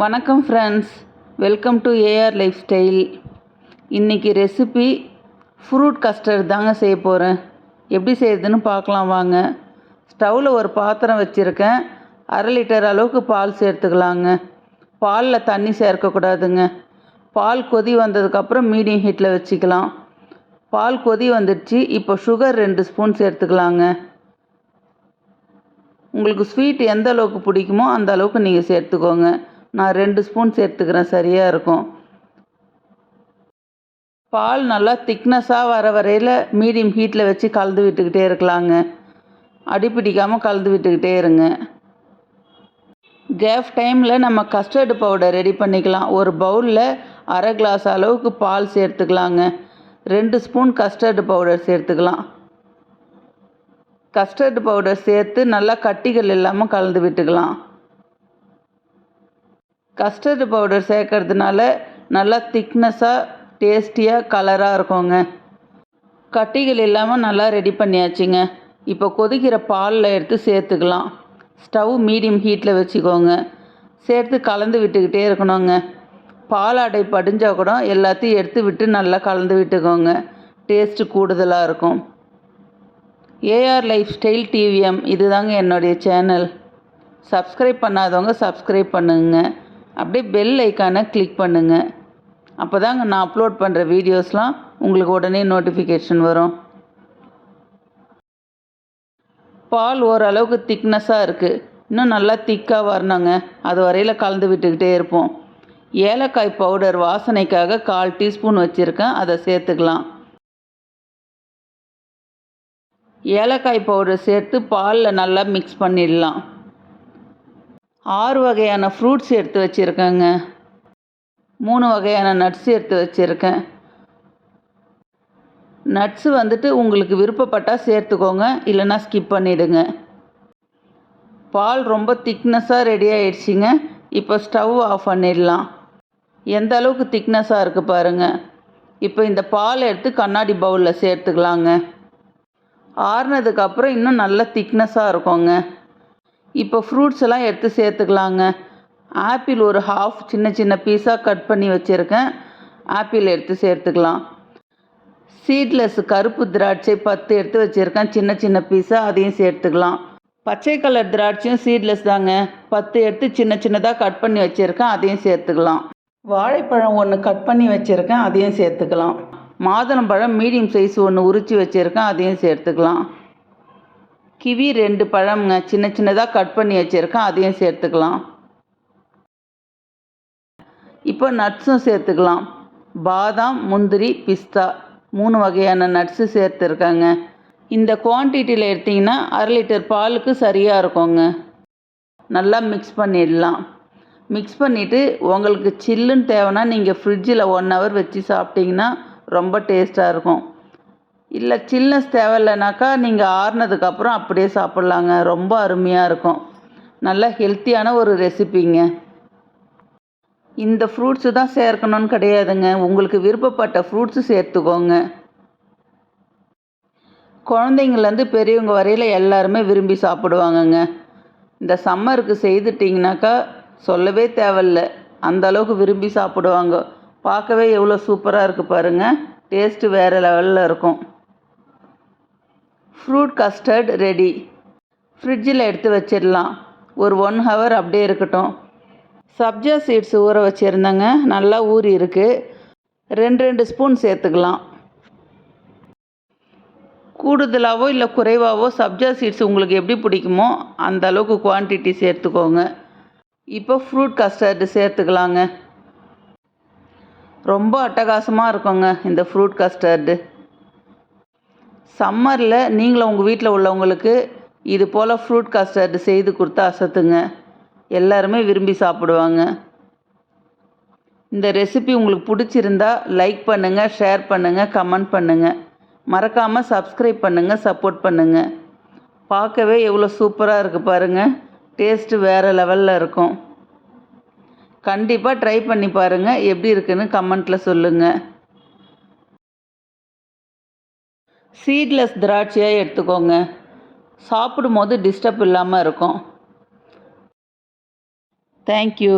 வணக்கம் friends welcome to AR lifestyle இன்றைக்கி recipe fruit custard தாங்க செய்ய போகிறேன் எப்படி செய்யுதுன்னு பார்க்கலாம் வாங்க. ஸ்டவ்வில் ஒரு பாத்திரம் வச்சுருக்கேன். அரை லிட்டர் அளவுக்கு பால் சேர்த்துக்கலாங்க. பாலில் தண்ணி சேர்க்கக்கூடாதுங்க. பால் கொதி வந்ததுக்கப்புறம் மீடியம் ஹீட்டில் வச்சுக்கலாம். பால் கொதி வந்துடுச்சு. இப்போ சுகர் ரெண்டு ஸ்பூன் சேர்த்துக்கலாங்க. உங்களுக்கு ஸ்வீட் எந்த அளவுக்கு பிடிக்குமோ அந்த அளவுக்கு நீங்கள் சேர்த்துக்கோங்க. நான் ரெண்டு ஸ்பூன் சேர்த்துக்கிறேன் சரியாக இருக்கும். பால் நல்லா திக்னஸாக வர வரையில் மீடியம் ஹீட்டில் வச்சு கலந்து விட்டுக்கிட்டே இருக்கலாங்க. அடி பிடிக்காமல் கலந்து விட்டுக்கிட்டே இருங்க. கேஃப் டைமில் நம்ம கஸ்டர்டு பவுடர் ரெடி பண்ணிக்கலாம். ஒரு பவுலில் அரை கிளாஸ் அளவுக்கு பால் சேர்த்துக்கலாங்க. ரெண்டு ஸ்பூன் கஸ்டர்டு பவுடர் சேர்த்துக்கலாம். கஸ்டர்டு பவுடர் சேர்த்து நல்லா கட்டிகள் இல்லாமல் கலந்து விட்டுக்கலாம். கஸ்டர்டு பவுடர் சேர்க்கறதுனால நல்லா திக்னஸாக டேஸ்டியாக கலராக இருக்குங்க. கட்டிகள் இல்லாமல் நல்லா ரெடி பண்ணியாச்சுங்க. இப்போ கொதிக்கிற பாலில் எடுத்து சேர்த்துக்கலாம். ஸ்டவ் மீடியம் ஹீட்டில் வச்சுக்கோங்க. சேர்த்து கலந்து விட்டுக்கிட்டே இருக்கணுங்க. பால் அடை படிஞ்சால் கூட எல்லாத்தையும் எடுத்து விட்டு நல்லா கலந்து விட்டுக்கோங்க. டேஸ்ட்டு கூடுதலாக இருக்கும். ஏஆர் லைஃப் ஸ்டைல் டிவிஎம் இதுதாங்க என்னுடைய சேனல். சப்ஸ்கிரைப் பண்ணாதவங்க சப்ஸ்கிரைப் பண்ணுங்க. அப்படியே பெல் ஐக்கானை கிளிக் பண்ணுங்கள் அப்போ தாங்க நான் அப்லோட் பண்ணுற வீடியோஸ்லாம் உங்களுக்கு உடனே நோட்டிஃபிகேஷன் வரும். பால் ஓரளவுக்கு திக்னஸாக இருக்குது இன்னும் நல்லா திக்காக வரணுங்க. அது வரையில் கலந்து விட்டுக்கிட்டே இருப்போம். ஏலக்காய் பவுடர் வாசனைக்காக கால் டீஸ்பூன் வச்சுருக்கேன். அதை சேர்த்துக்கலாம். ஏலக்காய் பவுடர் சேர்த்து பாலில் நல்லா மிக்ஸ் பண்ணிடலாம். ஆறு வகையான ஃப்ரூட்ஸ் எடுத்து வச்சுருக்கேங்க. மூணு வகையான நட்ஸ் எடுத்து வச்சுருக்கேன். நட்ஸு வந்துட்டு உங்களுக்கு விருப்பப்பட்டால் சேர்த்துக்கோங்க இல்லைன்னா ஸ்கிப் பண்ணிவிடுங்க பால் ரொம்ப திக்னஸாக ரெடி ஆகிடுச்சிங்க இப்போ ஸ்டவ் ஆஃப் பண்ணிடலாம். எந்த அளவுக்கு திக்னஸாக இருக்குது பாருங்கள் இப்போ இந்த பால் எடுத்து கண்ணாடி பவுலில் சேர்த்துக்கலாங்க. ஆறுனதுக்கப்புறம் இன்னும் நல்ல திக்னஸாக இருக்குங்க. இப்போ ஃப்ரூட்ஸ் எல்லாம் எடுத்து சேர்த்துக்கலாங்க. ஆப்பிள் ஒரு ஹாஃப் சின்ன சின்ன பீஸாக கட் பண்ணி வச்சுருக்கேன். ஆப்பிள் எடுத்து சேர்த்துக்கலாம். சீட்லெஸ் கருப்பு திராட்சை பத்து எடுத்து வச்சுருக்கேன். சின்ன சின்ன பீஸாக அதையும் சேர்த்துக்கலாம். பச்சை கலர் திராட்சையும் சீட்லெஸ் தாங்க. பத்து எடுத்து சின்ன சின்னதாக கட் பண்ணி வச்சுருக்கேன். அதையும் சேர்த்துக்கலாம். வாழைப்பழம் ஒன்று கட் பண்ணி வச்சுருக்கேன். அதையும் சேர்த்துக்கலாம். மாதுளம்பழம் மீடியம் சைஸ் ஒன்று உரித்து வச்சுருக்கேன். அதையும் சேர்த்துக்கலாம். கிவி ரெண்டு பழம்ங்க. சின்ன சின்னதாக கட் பண்ணி வச்சுருக்கேன். அதையும் சேர்த்துக்கலாம். இப்போ நட்ஸும் சேர்த்துக்கலாம். பாதாம் முந்திரி பிஸ்தா மூணு வகையான நட்ஸு சேர்த்துருக்காங்க. இந்த குவான்டிட்டியில் எடுத்திங்கன்னா அரை லிட்டர் பாலுக்கு சரியாக இருக்குங்க. நல்லா மிக்ஸ் பண்ணிடலாம். மிக்ஸ் பண்ணிவிட்டு உங்களுக்கு சில்லுன்னு தேவைன்னா நீங்கள் ஃப்ரிட்ஜில் ஒன் ஹவர் வச்சு சாப்பிட்டிங்கன்னா ரொம்ப டேஸ்ட்டாக இருக்கும். இல்லை சில்னஸ் தேவையில்லைனாக்கா நீங்கள் ஆறுனதுக்கப்புறம் அப்படியே சாப்பிட்லாங்க. ரொம்ப அருமையாக இருக்கும். நல்ல ஹெல்த்தியான ஒரு ரெசிபிங்க இந்த ஃப்ரூட்ஸு தான் சேர்க்கணும்னு கிடையாதுங்க. உங்களுக்கு விருப்பப்பட்ட ஃப்ரூட்ஸு சேர்த்துக்கோங்க. குழந்தைங்கள்லேருந்து பெரியவங்க வரையில் எல்லாருமே விரும்பி சாப்பிடுவாங்கங்க. இந்த சம்மருக்கு செய்துட்டிங்கனாக்கா சொல்லவே தேவையில்ல. அந்த அளவுக்கு விரும்பி சாப்பிடுவாங்க. பார்க்கவே எவ்வளோ சூப்பராக இருக்குது பாருங்கள் டேஸ்ட்டு வேறு லெவலில் இருக்கும். Fruit custard ready. ஃப்ரிட்ஜில் எடுத்து வச்சிடலாம். ஒரு ஒன் ஹவர் அப்படியே இருக்கட்டும். சப்ஜா சீட்ஸ் ஊற வச்சுருந்தேங்க. நல்லா ஊறி இருக்குது ரெண்டு ரெண்டு ஸ்பூன் சேர்த்துக்கலாம். கூடுதலாகவோ இல்லை குறைவாகவோ சப்ஜா சீட்ஸ் உங்களுக்கு எப்படி பிடிக்குமோ அந்த அளவுக்கு குவான்டிட்டி சேர்த்துக்கோங்க. இப்போ ஃப்ரூட் கஸ்டர்டு சேர்த்துக்கலாங்க. ரொம்ப அட்டகாசமாக இருக்குங்க இந்த ஃப்ரூட் கஸ்டர்டு. சம்மரில் நீங்களும் உங்கள் வீட்டில் உள்ளவங்களுக்கு இது போல் ஃப்ரூட் கஸ்டர்டு செய்து கொடுத்து அசத்துங்க. எல்லாருமே விரும்பி சாப்பிடுவாங்க. இந்த ரெசிபி உங்களுக்கு பிடிச்சிருந்தா லைக் பண்ணுங்கள் ஷேர் பண்ணுங்கள் கமெண்ட் பண்ணுங்கள் மறக்காமல் சப்ஸ்கிரைப் பண்ணுங்கள் சப்போர்ட் பண்ணுங்கள் பார்க்கவே எவ்வளோ சூப்பராக இருக்குது பாருங்கள் டேஸ்ட்டு வேறு லெவலில் இருக்கும். கண்டிப்பாக ட்ரை பண்ணி பாருங்கள் எப்படி இருக்குன்னு கமெண்ட்டில் சொல்லுங்கள் சீட்லெஸ் திராட்சையாக எடுத்துக்கோங்க. சாப்பிடும் போது டிஸ்டர்ப் இல்லாமல் இருக்கும் தேங்க்யூ